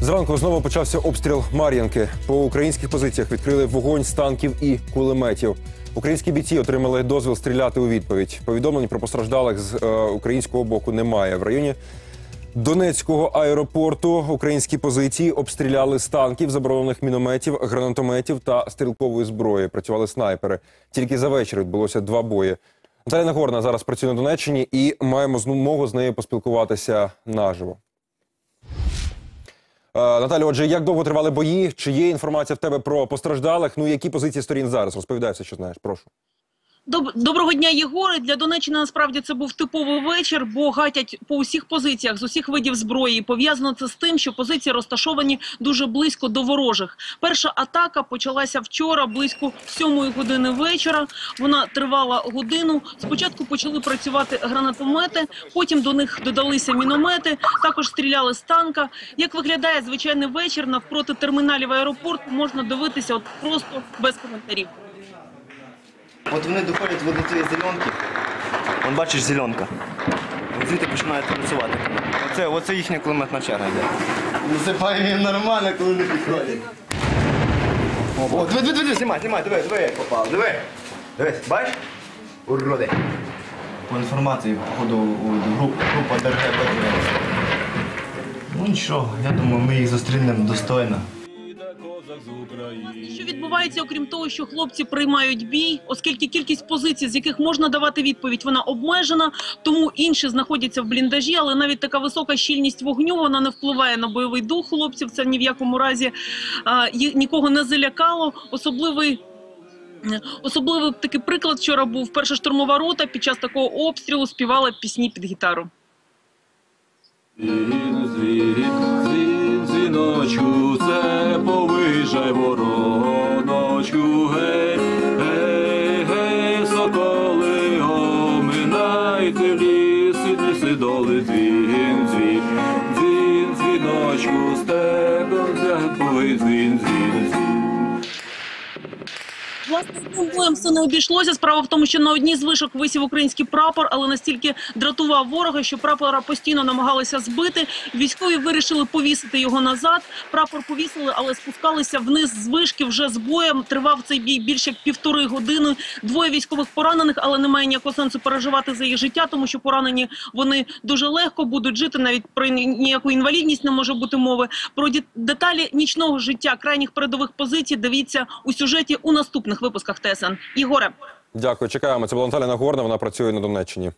Зранку знову почався обстріл Мар'янки. По українських позиціях відкрили вогонь з танків і кулеметів. Українські бійці отримали дозвіл стріляти у відповідь. Повідомлень про постраждалих з е, українського боку немає. В районі Донецького аеропорту українські позиції обстріляли з танків, заборонених мінометів, гранатометів та стрілкової зброї. Працювали снайпери. Тільки за вечір відбулося два бої. Наталя Нагорна зараз працює на Донеччині і маємо змогу з нею поспілкуватися наживо. Е, Наталю, отже, як довго тривали бої? Чи є інформація в тебе про постраждалих? Ну які позиції сторін зараз? Розповідай все, що знаєш. Прошу. Доб- Доброго дня, Єгоре. Для Донеччини насправді це був типовий вечір, бо гатять по усіх позиціях з усіх видів зброї. Пов'язано це з тим, що позиції розташовані дуже близько до ворожих. Перша атака почалася вчора, близько сьомої години вечора. Вона тривала годину. Спочатку почали працювати гранатомети, потім до них додалися міномети. Також стріляли з танка. Як виглядає звичайний вечір навпроти терміналів аеропорту, можна дивитися от просто без коментарів. От вони доходять до цієї зеленки. Вон бачиш зеленка. Звідти починають працювати. Оце, оце їхня кулеметна черга йде. Насипаємо їм нормально, коли не підходять. О, диви, диви, диви, знімай, знімай, диви, диви, як попав, диви. Дивись, бачиш? Уроди. По інформації, походу, у груп, група ДРГ. Ну нічого, я думаю, ми їх зустрінемо достойно. Що відбувається, окрім того, що хлопці приймають бій, оскільки кількість позицій, з яких можна давати відповідь, вона обмежена, тому інші знаходяться в бліндажі, але навіть така висока щільність вогню вона не впливає на бойовий дух хлопців. Це ні в якому разі а, нікого не залякало. Особливий. Особливий такий приклад вчора був перша штурмова рота під час такого обстрілу співала пісні під гітару. Дзвін, дзвін, дзвін, дзвіночку, Власне, з цим боєм все не обійшлося. Справа в тому, що на одній з вишок висів український прапор, але настільки дратував ворога, що прапора постійно намагалися збити. Військові вирішили повісити його назад. Прапор повісили, але спускалися вниз з вишки вже з боєм. Тривав цей бій більше як півтори години. Двоє військових поранених, але немає ніякого сенсу переживати за їх життя, тому що поранені вони дуже легко будуть жити. Навіть про ніяку інвалідність не може бути мови. Про деталі нічного життя крайніх передових позицій дивіться у сюжеті у наступних випусках ТСН. Ігоре. Дякую, чекаємо. Це була Наталя Нагорна. Вона працює на Донеччині.